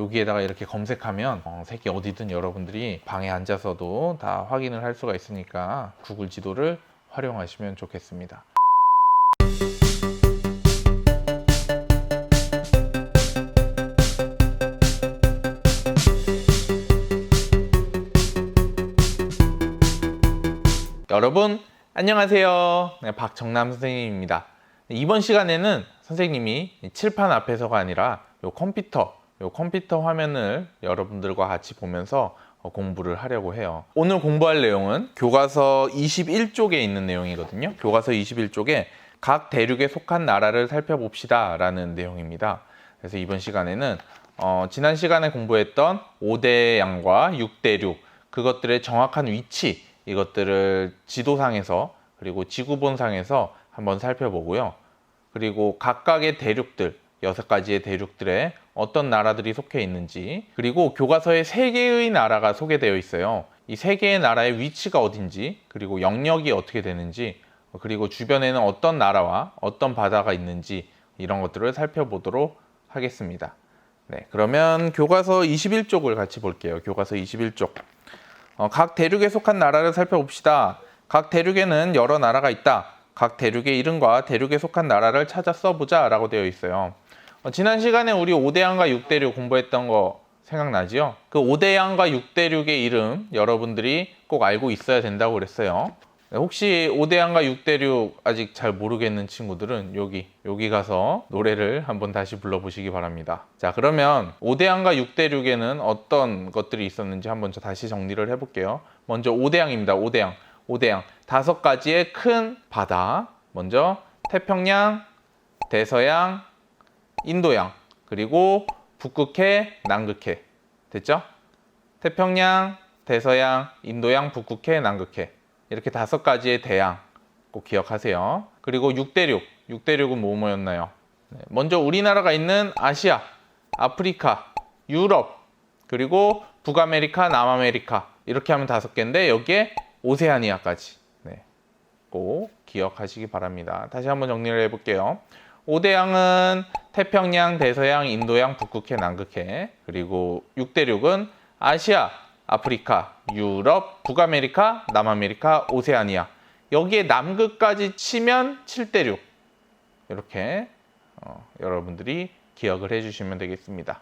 여기에다가 이렇게 검색하면 어, 세계 어디든 여러분들이 방에 앉아서도 다 확인을 할 수가 있으니까 구글 지도를 활용하시면 좋겠습니다. 여러분 안녕하세요. 네, 박정남 선생님입니다. 네, 이번 시간에는 선생님이 이 칠판 앞에서가 아니라 요 컴퓨터, 요 컴퓨터 화면을 여러분들과 같이 보면서 어, 공부를 하려고 해요. 오늘 공부할 내용은 교과서 21쪽에 있는 내용이거든요. 교과서 21쪽에 각 대륙에 속한 나라를 살펴봅시다 라는 내용입니다. 그래서 이번 시간에는 어, 지난 시간에 공부했던 5대 양과 6대륙 그것들의 정확한 위치 이것들을 지도상에서 그리고 지구본상에서 한번 살펴보고요. 그리고 각각의 대륙들 여섯 가지의 대륙들에 어떤 나라들이 속해 있는지 그리고 교과서에 세 개의 나라가 소개되어 있어요. 이 세 개의 나라의 위치가 어딘지 그리고 영역이 어떻게 되는지 그리고 주변에는 어떤 나라와 어떤 바다가 있는지 이런 것들을 살펴보도록 하겠습니다. 네, 그러면 교과서 21쪽을 같이 볼게요. 교과서 21쪽. 어, 각 대륙에 속한 나라를 살펴봅시다. 각 대륙에는 여러 나라가 있다. 각 대륙의 이름과 대륙에 속한 나라를 찾아 써보자 라고 되어 있어요. 어, 지난 시간에 우리 5대양과 6대륙 공부했던 거 생각나지요? 그 5대양과 6대륙의 이름 여러분들이 꼭 알고 있어야 된다고 그랬어요. 네, 혹시 5대양과 6대륙 아직 잘 모르겠는 친구들은 여기 여기 가서 노래를 한번 다시 불러보시기 바랍니다. 자 그러면 5대양과 6대륙에는 어떤 것들이 있었는지 한번 저 다시 정리를 해볼게요. 먼저 5대양입니다. 5대양, 5대양 다섯 가지의 큰 바다. 먼저 태평양, 대서양, 인도양 그리고 북극해, 남극해 됐죠? 태평양, 대서양, 인도양, 북극해, 남극해 이렇게 다섯 가지의 대양 꼭 기억하세요. 그리고 6대륙, 6대륙은 뭐 뭐였나요? 네, 먼저 우리나라가 있는 아시아, 아프리카, 유럽, 그리고 북아메리카, 남아메리카 이렇게 하면 다섯 개인데 여기에 오세아니아까지 네, 꼭 기억하시기 바랍니다. 다시 한번 정리를 해볼게요. 5대양은 태평양, 대서양, 인도양, 북극해, 남극해 그리고 6대륙은 아시아, 아프리카, 유럽, 북아메리카, 남아메리카, 오세아니아. 여기에 남극까지 치면 7대륙. 이렇게 어, 여러분들이 기억을 해주시면 되겠습니다.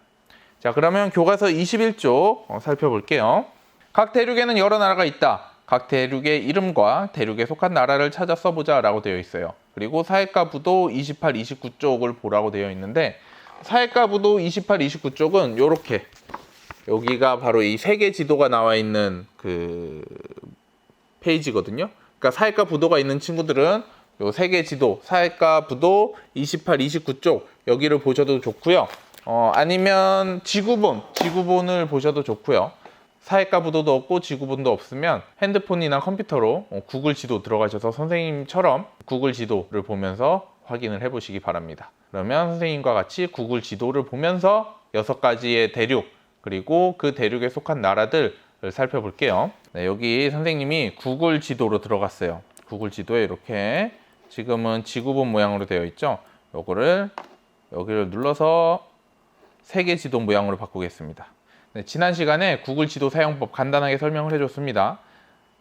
자, 그러면 교과서 21쪽 어, 살펴볼게요. 각 대륙에는 여러 나라가 있다. 각 대륙의 이름과 대륙에 속한 나라를 찾아 써보자 라고 되어 있어요. 그리고 사회과 부도 28, 29쪽을 보라고 되어 있는데 사회과 부도 28, 29쪽은 이렇게 여기가 바로 이 세계 지도가 나와 있는 그 페이지거든요. 그러니까 사회과 부도가 있는 친구들은 요 세계 지도, 사회과 부도 28, 29쪽 여기를 보셔도 좋고요. 어, 아니면 지구본, 지구본을 보셔도 좋고요. 사회과 부도도 없고 지구본도 없으면 핸드폰이나 컴퓨터로 어, 구글 지도 들어가셔서 선생님처럼 구글 지도를 보면서 확인을 해보시기 바랍니다. 그러면 선생님과 같이 구글 지도를 보면서 여섯 가지의 대륙 그리고 그 대륙에 속한 나라들을 살펴볼게요. 네, 여기 선생님이 구글 지도로 들어갔어요. 구글 지도에 이렇게 지금은 지구본 모양으로 되어 있죠. 요거를 여기를 눌러서 세계 지도 모양으로 바꾸겠습니다. 네, 지난 시간에 구글 지도 사용법 간단하게 설명을 해줬습니다.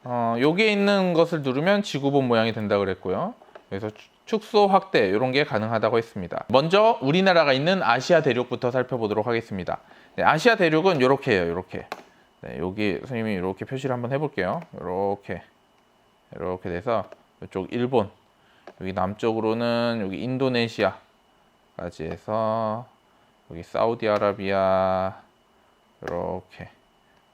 어, 여기에 있는 것을 누르면 지구본 모양이 된다 그랬고요. 그래서 축소 확대 이런 게 가능하다고 했습니다. 먼저 우리나라가 있는 아시아 대륙부터 살펴보도록 하겠습니다. 네, 아시아 대륙은 이렇게예요. 이렇게. 네, 여기 선생님이 이렇게 표시를 한번 해볼게요. 이렇게 이렇게 돼서 이쪽 일본, 여기 남쪽으로는 여기 인도네시아까지 해서 여기 사우디아라비아 이렇게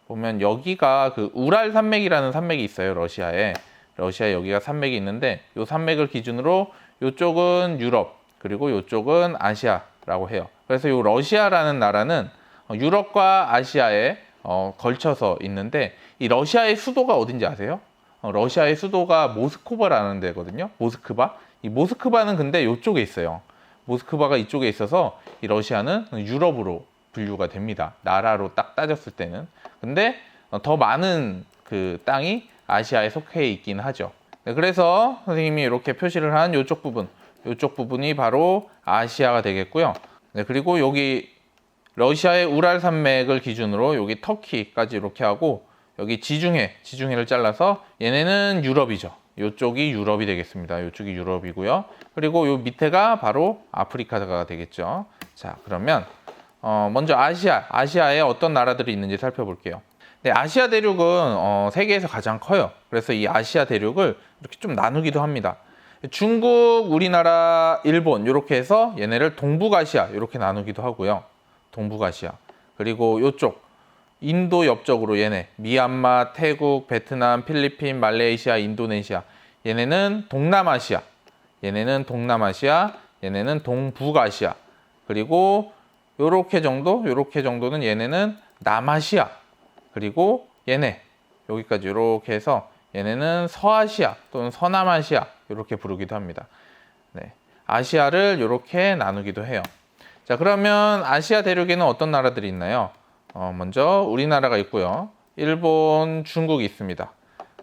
보면 여기가 그 우랄 산맥이라는 산맥이 있어요. 러시아에. 러시아 여기가 산맥이 있는데 이 산맥을 기준으로 이쪽은 유럽 그리고 이쪽은 아시아라고 해요. 그래서 이 러시아라는 나라는 유럽과 아시아에 어, 걸쳐서 있는데 이 러시아의 수도가 어딘지 아세요? 어, 러시아의 수도가 모스크바라는 데거든요. 모스크바. 이 모스크바는 근데 이쪽에 있어요. 모스크바가 이쪽에 있어서 이 러시아는 유럽으로 분류가 됩니다. 나라로 딱 따졌을 때는. 근데 어, 더 많은 그 땅이 아시아에 속해 있긴 하죠. 네, 그래서 선생님이 이렇게 표시를 한 이쪽 부분, 이쪽 부분이 바로 아시아가 되겠고요. 네, 그리고 여기 러시아의 우랄 산맥을 기준으로 여기 터키까지 이렇게 하고 여기 지중해, 지중해를 잘라서 얘네는 유럽이죠. 이쪽이 유럽이 되겠습니다. 이쪽이 유럽이고요. 그리고 요 밑에가 바로 아프리카가 되겠죠. 자, 그러면 어, 먼저 아시아, 아시아에 어떤 나라들이 있는지 살펴볼게요. 네, 아시아 대륙은 어, 세계에서 가장 커요. 그래서 이 아시아 대륙을 이렇게 좀 나누기도 합니다. 중국, 우리나라, 일본 이렇게 해서 얘네를 동북아시아 이렇게 나누기도 하고요. 동북아시아. 그리고 이쪽 인도 옆쪽으로 얘네 미얀마, 태국, 베트남, 필리핀, 말레이시아, 인도네시아 얘네는 동남아시아. 얘네는 동남아시아, 얘네는 동북아시아. 그리고 요렇게 정도, 요렇게 정도는 얘네는 남아시아. 그리고 얘네 여기까지 이렇게 해서 얘네는 서아시아 또는 서남아시아 이렇게 부르기도 합니다. 네. 아시아를 이렇게 나누기도 해요. 자, 그러면 아시아 대륙에는 어떤 나라들이 있나요? 어, 먼저 우리나라가 있고요. 일본, 중국이 있습니다.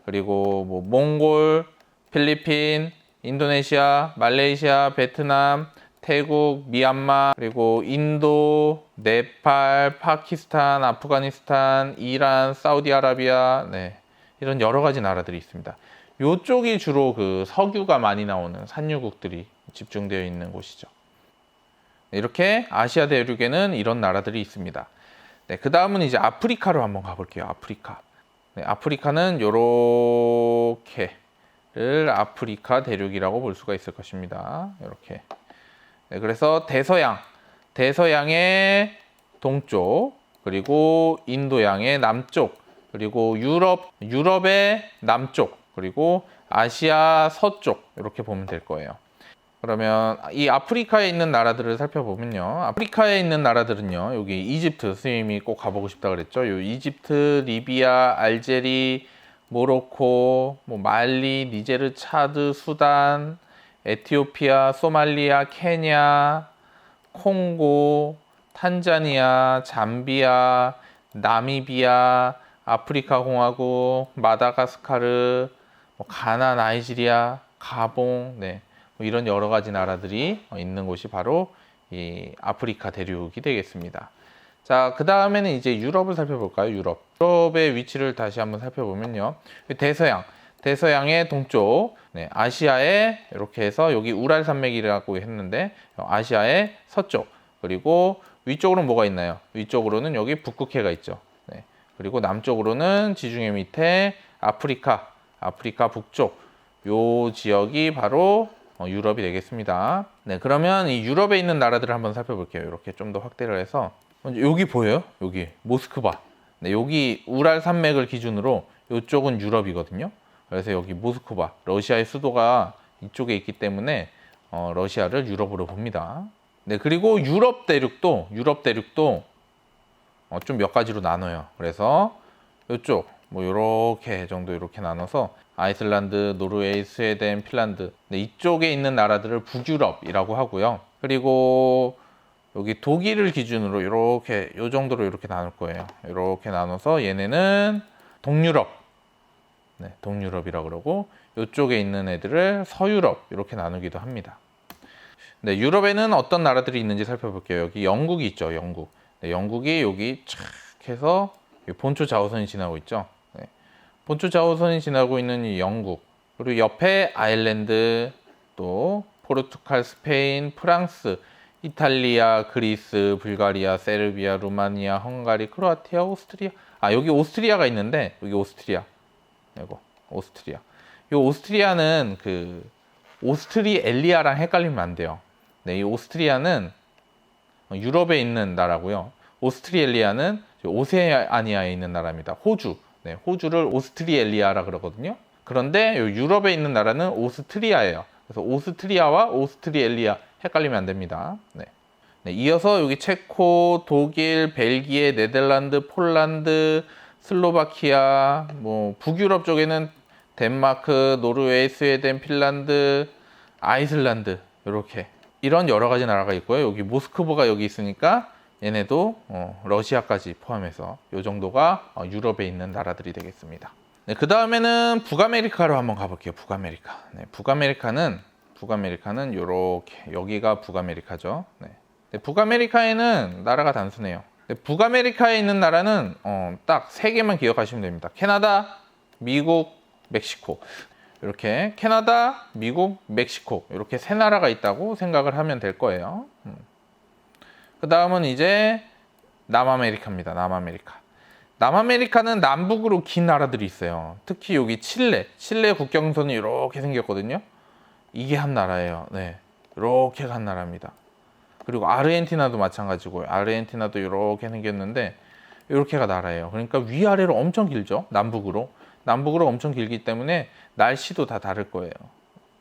그리고 뭐 몽골, 필리핀, 인도네시아, 말레이시아, 베트남, 태국, 미얀마, 그리고 인도, 네팔, 파키스탄, 아프가니스탄, 이란, 사우디아라비아, 네. 이런 여러 가지 나라들이 있습니다. 요쪽이 주로 그 석유가 많이 나오는 산유국들이 집중되어 있는 곳이죠. 네, 이렇게 아시아 대륙에는 이런 나라들이 있습니다. 네, 그 다음은 이제 아프리카로 한번 가볼게요. 아프리카. 네, 아프리카는 요렇게를 아프리카 대륙이라고 볼 수가 있을 것입니다. 이렇게. 네, 그래서 대서양, 대서양의 동쪽, 그리고 인도양의 남쪽, 그리고 유럽, 유럽의 남쪽, 그리고 아시아 서쪽 이렇게 보면 될 거예요. 그러면 이 아프리카에 있는 나라들을 살펴보면요. 아프리카에 있는 나라들은요. 여기 이집트 스님이 꼭 가보고 싶다 그랬죠. 요 이집트, 리비아, 알제리, 모로코, 뭐 말리, 니제르, 차드, 수단, 에티오피아, 소말리아, 케냐, 콩고, 탄자니아, 잠비아, 나미비아, 아프리카 공화국, 마다가스카르, 뭐 가나, 나이지리아, 가봉, 네. 뭐 이런 여러 가지 나라들이 있는 곳이 바로 이 아프리카 대륙이 되겠습니다. 자, 그 다음에는 이제 유럽을 살펴볼까요? 유럽. 유럽의 위치를 다시 한번 살펴보면요. 대서양. 대서양의 동쪽, 네, 아시아에 이렇게 해서 여기 우랄 산맥이라고 했는데 아시아의 서쪽 그리고 위쪽으로는 뭐가 있나요? 위쪽으로는 여기 북극해가 있죠. 네, 그리고 남쪽으로는 지중해 밑에 아프리카, 아프리카 북쪽 요 지역이 바로 어, 유럽이 되겠습니다. 네, 그러면 이 유럽에 있는 나라들을 한번 살펴볼게요. 이렇게 좀 더 확대를 해서 먼저 여기 보여요? 여기 모스크바. 네, 여기 우랄 산맥을 기준으로 이쪽은 유럽이거든요. 그래서 여기 모스크바, 러시아의 수도가 이쪽에 있기 때문에 어, 러시아를 유럽으로 봅니다. 네, 그리고 유럽 대륙도 유럽 대륙도 어, 좀 몇 가지로 나눠요. 그래서 이쪽 뭐 이렇게 정도 이렇게 나눠서 아이슬란드, 노르웨이, 스웨덴, 핀란드 네, 이쪽에 있는 나라들을 북유럽이라고 하고요. 그리고 여기 독일을 기준으로 이렇게 요 정도로 이렇게 나눌 거예요. 이렇게 나눠서 얘네는 동유럽 네, 동유럽이라고 그러고 이쪽에 있는 애들을 서유럽 이렇게 나누기도 합니다. 네, 유럽에는 어떤 나라들이 있는지 살펴볼게요. 여기 영국이 있죠. 영국. 네, 영국이 여기 촥 해서 본초 자우선이 지나고 있죠. 네, 본초 자우선이 지나고 있는 이 영국. 그리고 옆에 아일랜드, 또 포르투갈, 스페인, 프랑스, 이탈리아, 그리스, 불가리아, 세르비아, 루마니아, 헝가리, 크로아티아, 오스트리아. 아, 여기 오스트리아가 있는데 여기 오스트리아. 이거 오스트리아. 이 오스트리아는 그 오스트리 엘리아랑 헷갈리면 안 돼요. 네, 이 오스트리아는 유럽에 있는 나라고요. 오스트리엘리아는 오세아니아에 있는 나라입니다. 호주. 네, 호주를 오스트리엘리아라 그러거든요. 그런데 유럽에 있는 나라는 오스트리아예요. 그래서 오스트리아와 오스트리엘리아 헷갈리면 안 됩니다. 네. 네, 이어서 여기 체코, 독일, 벨기에, 네덜란드, 폴란드, 슬로바키아, 뭐 북유럽 쪽에는 덴마크, 노르웨이, 스웨덴, 핀란드, 아이슬란드 이렇게 이런 여러 가지 나라가 있고요. 여기 모스크바가 여기 있으니까 얘네도 어, 러시아까지 포함해서 이 정도가 어, 유럽에 있는 나라들이 되겠습니다. 네, 그 다음에는 북아메리카로 한번 가볼게요. 북아메리카. 네, 북아메리카는 북아메리카는 이렇게 여기가 북아메리카죠. 네. 네, 북아메리카에는 나라가 단순해요. 네, 북아메리카에 있는 나라는 어, 딱 세 개만 기억하시면 됩니다. 캐나다, 미국, 멕시코. 이렇게 캐나다, 미국, 멕시코 이렇게 세 나라가 있다고 생각을 하면 될 거예요. 그 다음은 이제 남아메리카입니다. 남아메리카. 남아메리카는 남북으로 긴 나라들이 있어요. 특히 여기 칠레, 칠레 국경선이 이렇게 생겼거든요. 이게 한 나라예요. 네, 이렇게 간 나라입니다. 그리고 아르헨티나도 마찬가지고요. 아르헨티나도 이렇게 생겼는데 이렇게가 나라예요. 그러니까 위아래로 엄청 길죠. 남북으로. 남북으로 엄청 길기 때문에 날씨도 다 다를 거예요.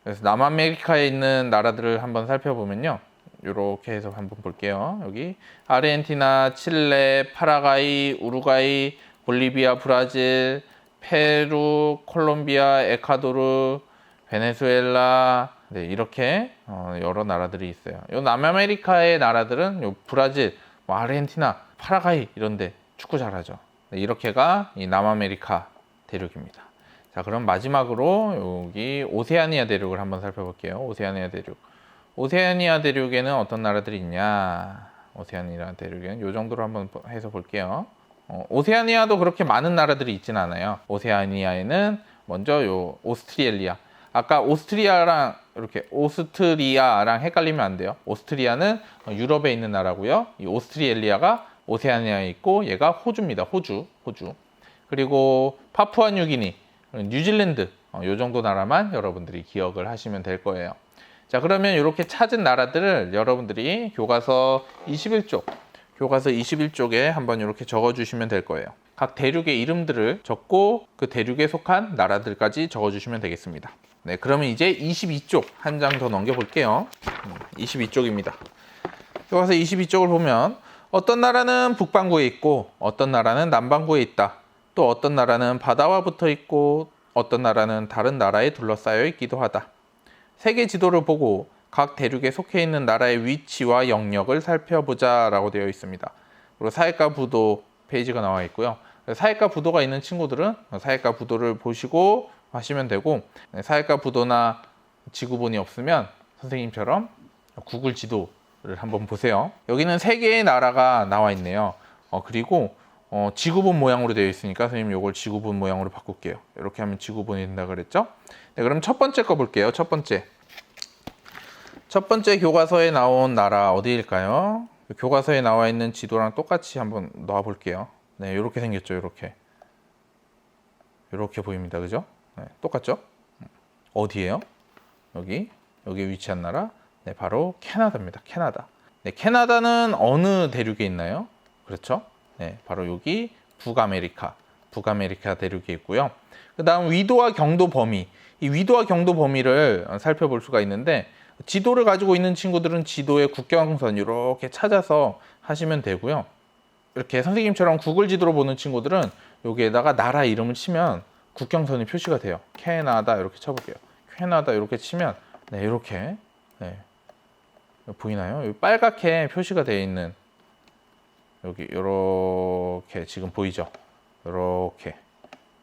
그래서 남아메리카에 있는 나라들을 한번 살펴보면요. 이렇게 해서 한번 볼게요. 여기 아르헨티나, 칠레, 파라과이, 우루과이, 볼리비아, 브라질, 페루, 콜롬비아, 에콰도르, 베네수엘라 네, 이렇게 어, 여러 나라들이 있어요. 요 남아메리카의 나라들은 요 브라질, 뭐 아르헨티나, 파라과이 이런데 축구 잘하죠. 네, 이렇게가 이 남아메리카 대륙입니다. 자, 그럼 마지막으로 여기 오세아니아 대륙을 한번 살펴볼게요. 오세아니아 대륙. 오세아니아 대륙에는 어떤 나라들이 있냐? 오세아니아 대륙에는 이 정도로 한번 해서 볼게요. 어, 오세아니아도 그렇게 많은 나라들이 있진 않아요. 오세아니아에는 먼저 요 오스트리엘리아. 아까 오스트리아랑 이렇게 오스트리아랑 헷갈리면 안 돼요. 오스트리아는 유럽에 있는 나라고요. 이 오스트리엘리아가 오세아니아에 있고 얘가 호주입니다. 호주, 호주. 그리고 파푸아 뉴기니, 뉴질랜드 어, 요 정도 나라만 여러분들이 기억을 하시면 될 거예요. 자, 그러면 이렇게 찾은 나라들을 여러분들이 교과서 21쪽, 교과서 21쪽에 한번 이렇게 적어 주시면 될 거예요. 각 대륙의 이름들을 적고 그 대륙에 속한 나라들까지 적어 주시면 되겠습니다. 네, 그러면 이제 22쪽 한 장 더 넘겨 볼게요. 22쪽입니다. 교과서 22쪽을 보면 어떤 나라는 북반구에 있고 어떤 나라는 남반구에 있다. 또 어떤 나라는 바다와 붙어 있고 어떤 나라는 다른 나라에 둘러싸여 있기도 하다. 세계 지도를 보고 각 대륙에 속해 있는 나라의 위치와 영역을 살펴보자 라고 되어 있습니다. 그리고 사회과 부도 페이지가 나와 있고요. 사회과 부도가 있는 친구들은 사회과 부도를 보시고 하시면 되고 사회과 부도나 지구본이 없으면 선생님처럼 구글 지도를 한번 보세요. 여기는 세 개의 나라가 나와 있네요. 어, 그리고 어, 지구본 모양으로 되어 있으니까 선생님 이걸 지구본 모양으로 바꿀게요. 이렇게 하면 지구본이 된다 그랬죠? 네, 그럼 첫 번째 거 볼게요. 첫 번째. 첫 번째 교과서에 나온 나라 어디일까요? 교과서에 나와 있는 지도랑 똑같이 한번 넣어 볼게요. 네, 이렇게 생겼죠. 이렇게. 이렇게 보입니다. 그죠? 네, 똑같죠? 어디예요? 여기. 여기 위치한 나라. 네, 바로 캐나다입니다. 캐나다. 네, 캐나다는 어느 대륙에 있나요? 그렇죠? 네, 바로 여기 북아메리카. 북아메리카 대륙에 있고요. 그 다음 위도와 경도 범위. 이 위도와 경도 범위를 살펴볼 수가 있는데 지도를 가지고 있는 친구들은 지도의 국경선 이렇게 찾아서 하시면 되고요. 이렇게 선생님처럼 구글 지도로 보는 친구들은 여기에다가 나라 이름을 치면 국경선이 표시가 돼요. 캐나다 이렇게 쳐볼게요. 캐나다 이렇게 치면 네 이렇게 네. 보이나요? 빨갛게 표시가 되어 있는 여기 이렇게 지금 보이죠? 이렇게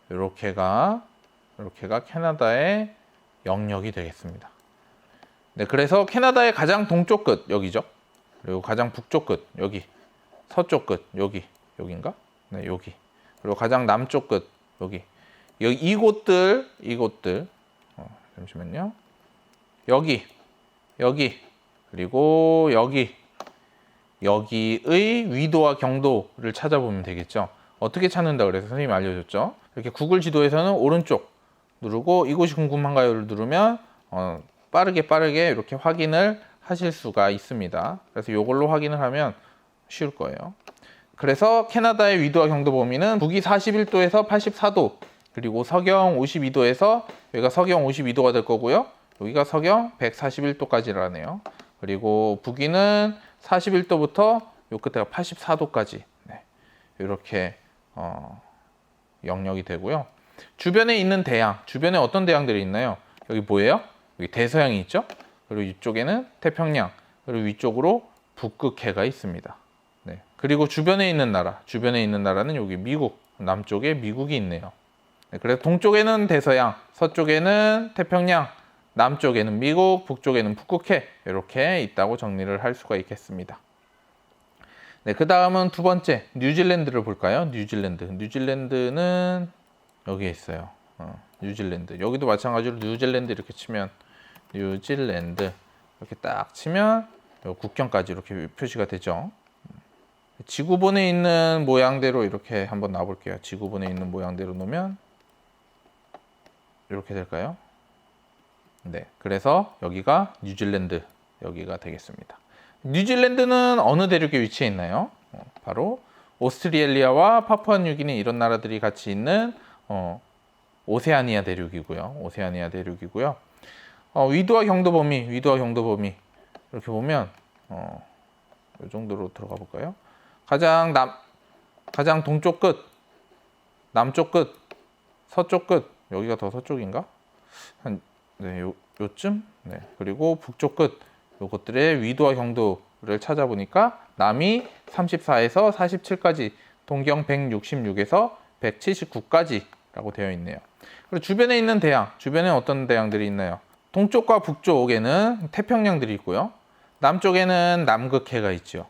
이렇게가 이렇게가 캐나다의 영역이 되겠습니다. 네, 그래서 캐나다의 가장 동쪽 끝 여기죠. 그리고 가장 북쪽 끝 여기, 서쪽 끝 여기, 여긴가? 네, 여기. 그리고 가장 남쪽 끝 여기. 여기 이곳들, 이곳들. 어, 잠시만요. 여기, 여기, 그리고 여기, 여기의 위도와 경도를 찾아보면 되겠죠. 어떻게 찾는다 그래서 선생님이 알려줬죠. 이렇게 구글 지도에서는 오른쪽 누르고 이곳이 궁금한가요를 누르면 어, 빠르게 빠르게 이렇게 확인을 하실 수가 있습니다. 그래서 이걸로 확인을 하면 쉬울 거예요. 그래서 캐나다의 위도와 경도 범위는 북위 41도에서 84도, 그리고 서경 52도에서 여기가 서경 52도가 될 거고요. 여기가 서경 141도까지라네요. 그리고 북위는 41도부터 요 끝에가 84도까지 네. 이렇게 어, 영역이 되고요. 주변에 있는 대양, 주변에 어떤 대양들이 있나요? 여기 뭐예요? 여기 대서양이 있죠. 그리고 이쪽에는 태평양, 그리고 위쪽으로 북극해가 있습니다. 네. 그리고 주변에 있는 나라, 주변에 있는 나라는 여기 미국, 남쪽에 미국이 있네요. 네. 그래서 동쪽에는 대서양, 서쪽에는 태평양, 남쪽에는 미국, 북쪽에는 북극해 이렇게 있다고 정리를 할 수가 있겠습니다. 네, 그 다음은 두 번째 뉴질랜드를 볼까요? 뉴질랜드. 뉴질랜드는 여기에 있어요. 어, 뉴질랜드. 여기도 마찬가지로 뉴질랜드 이렇게 치면 뉴질랜드 이렇게 딱 치면 요 국경까지 이렇게 표시가 되죠. 지구본에 있는 모양대로 이렇게 한번 놔볼게요. 지구본에 있는 모양대로 놓으면 이렇게 될까요? 네. 그래서 여기가 뉴질랜드 여기가 되겠습니다. 뉴질랜드는 어느 대륙에 위치해 있나요? 어, 바로 오스트리엘리아와 파푸아뉴기니 이런 나라들이 같이 있는 어, 오세아니아 대륙이고요. 오세아니아 대륙이고요. 어, 위도와 경도 범위, 위도와 경도 범위 이렇게 보면 어, 이 정도로 들어가 볼까요? 가장 남 가장 동쪽 끝, 남쪽 끝, 서쪽 끝 여기가 더 서쪽인가? 한 네, 요 요쯤? 네. 그리고 북쪽 끝 요것들의 위도와 경도를 찾아보니까 남이 34에서 47까지, 동경 166에서 179까지라고 되어 있네요. 그리고 주변에 있는 대양, 주변에 어떤 대양들이 있나요? 동쪽과 북쪽에는 태평양들이 있고요. 남쪽에는 남극해가 있죠.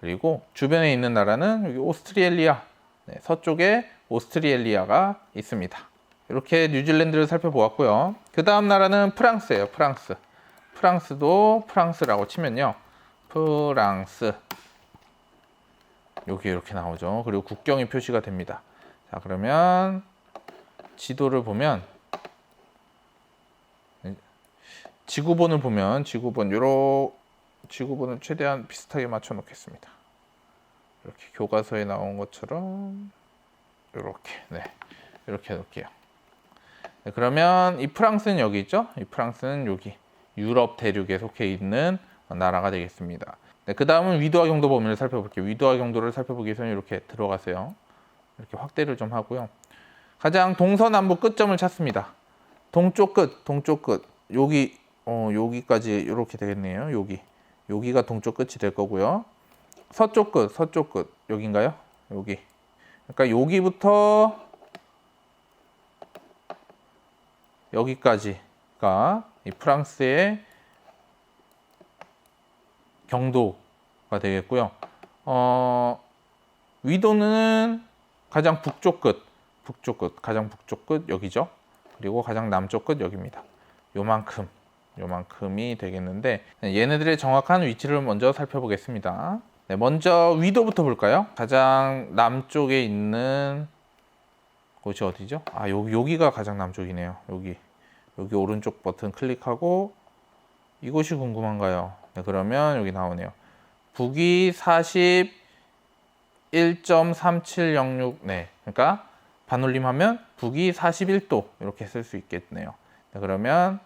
그리고 주변에 있는 나라는 오스트리엘리아, 네, 서쪽에 오스트리엘리아가 있습니다. 이렇게 뉴질랜드를 살펴보았고요. 그 다음 나라는 프랑스예요. 프랑스. 프랑스도 프랑스라고 치면요. 프랑스. 여기 이렇게 나오죠. 그리고 국경이 표시가 됩니다. 자, 그러면 지도를 보면 지구본을 보면 지구본 요러 지구본을 최대한 비슷하게 맞춰 놓겠습니다. 이렇게 교과서에 나온 것처럼 이렇게 네 이렇게 놓을게요. 네, 그러면 이 프랑스는 여기 있죠? 이 프랑스는 여기 유럽 대륙에 속해 있는 나라가 되겠습니다. 네, 그 다음은 위도와 경도 범위를 살펴볼게요. 위도와 경도를 살펴보기 위해서는 이렇게 들어가세요. 이렇게 확대를 좀 하고요. 가장 동서남북 끝점을 찾습니다. 동쪽 끝, 동쪽 끝. 여기, 어, 여기까지 이렇게 되겠네요. 여기. 여기가 동쪽 끝이 될 거고요. 서쪽 끝, 서쪽 끝. 여긴가요? 여기. 그러니까 여기부터 여기까지가 이 프랑스의 경도가 되겠고요. 어, 위도는 가장 북쪽 끝, 북쪽 끝, 가장 북쪽 끝 여기죠. 그리고 가장 남쪽 끝 여기입니다. 요만큼, 요만큼이 되겠는데 얘네들의 정확한 위치를 먼저 살펴보겠습니다. 네, 먼저 위도부터 볼까요? 가장 남쪽에 있는 곳이 어디죠? 아, 여기, 여기가 가장 남쪽이네요. 여기. 여기 오른쪽 버튼 클릭하고 이곳이 궁금한가요? 네, 그러면 여기 나오네요. 북위 41.3706 네. 그러니까 반올림하면 북위 41도 이렇게 쓸 수 있겠네요. 네, 그러면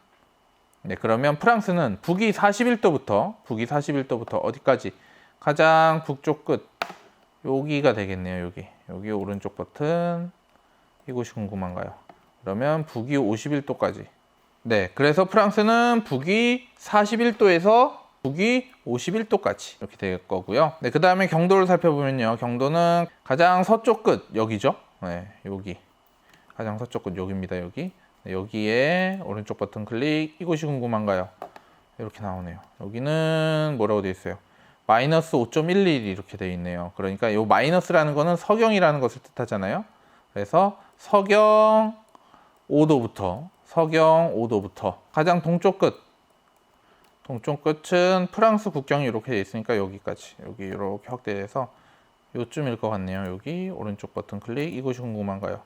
네, 그러면 프랑스는 북위 41도부터 북위 41도부터 어디까지 가장 북쪽 끝 여기가 되겠네요. 여기. 여기 오른쪽 버튼 이곳이 궁금한가요? 그러면 북위 51도까지. 네, 그래서 프랑스는 북위 41도에서 북위 51도까지 이렇게 될 거고요. 네, 그 다음에 경도를 살펴보면요. 경도는 가장 서쪽 끝 여기죠. 네, 여기 가장 서쪽 끝 여기입니다. 여기 네, 여기에 오른쪽 버튼 클릭. 이곳이 궁금한가요? 이렇게 나오네요. 여기는 뭐라고 되어 있어요? 마이너스 5.11 이렇게 되어 있네요. 그러니까 이 마이너스라는 거는 서경이라는 것을 뜻하잖아요. 그래서 서경 5도부터 서경 5도부터 가장 동쪽 끝 동쪽 끝은 프랑스 국경이 이렇게 돼 있으니까 여기까지 여기 이렇게 확대해서 요쯤일 것 같네요. 여기 오른쪽 버튼 클릭 이곳이 궁금한가요?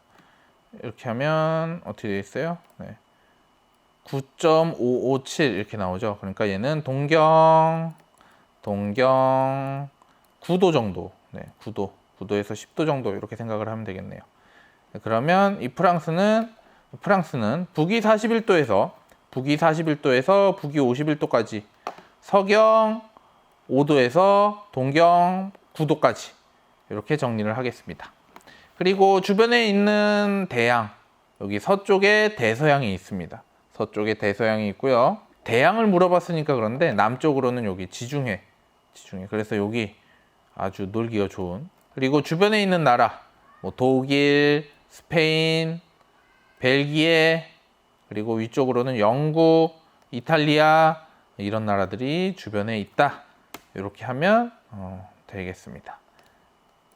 이렇게 하면 어떻게 돼 있어요? 네. 9.557 이렇게 나오죠. 그러니까 얘는 동경 동경 9도 정도 네, 9도 9도에서 10도 정도 이렇게 생각을 하면 되겠네요. 그러면 이 프랑스는 프랑스는 북위 41도에서 북위 41도에서 북위 51도까지 서경 5도에서 동경 9도까지 이렇게 정리를 하겠습니다. 그리고 주변에 있는 대양 여기 서쪽에 대서양이 있습니다. 서쪽에 대서양이 있고요. 대양을 물어봤으니까 그런데 남쪽으로는 여기 지중해 지중해 그래서 여기 아주 놀기가 좋은 그리고 주변에 있는 나라 뭐 독일, 스페인, 벨기에 그리고 위쪽으로는 영국, 이탈리아 이런 나라들이 주변에 있다. 이렇게 하면 어, 되겠습니다.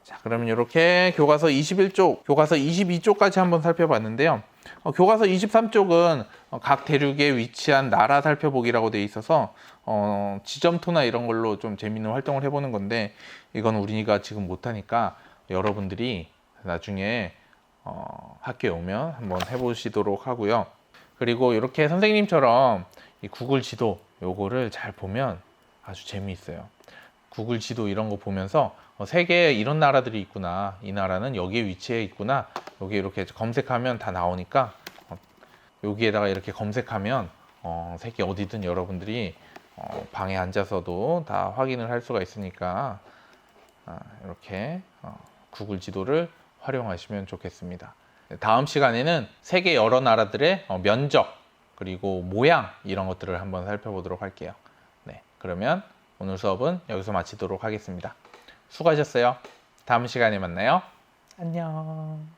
자, 그러면 이렇게 교과서 21쪽, 교과서 22쪽까지 한번 살펴봤는데요. 어, 교과서 23쪽은 각 대륙에 위치한 나라 살펴보기라고 되어 있어서 어, 지점토나 이런 걸로 좀 재밌는 활동을 해보는 건데 이건 우리가 지금 못하니까 여러분들이 나중에 어, 학교에 오면 한번 해보시도록 하고요. 그리고 이렇게 선생님처럼 이 구글 지도 요거를 잘 보면 아주 재미있어요. 구글 지도 이런 거 보면서 어, 세계에 이런 나라들이 있구나. 이 나라는 여기에 위치해 있구나. 여기 이렇게 검색하면 다 나오니까 어, 여기에다가 이렇게 검색하면 어, 세계 어디든 여러분들이 어, 방에 앉아서도 다 확인을 할 수가 있으니까 아, 이렇게 어, 구글 지도를 활용하시면 좋겠습니다. 다음 시간에는 세계 여러 나라들의 어, 면적 그리고 모양 이런 것들을 한번 살펴보도록 할게요. 네, 그러면 오늘 수업은 여기서 마치도록 하겠습니다. 수고하셨어요. 다음 시간에 만나요. 안녕.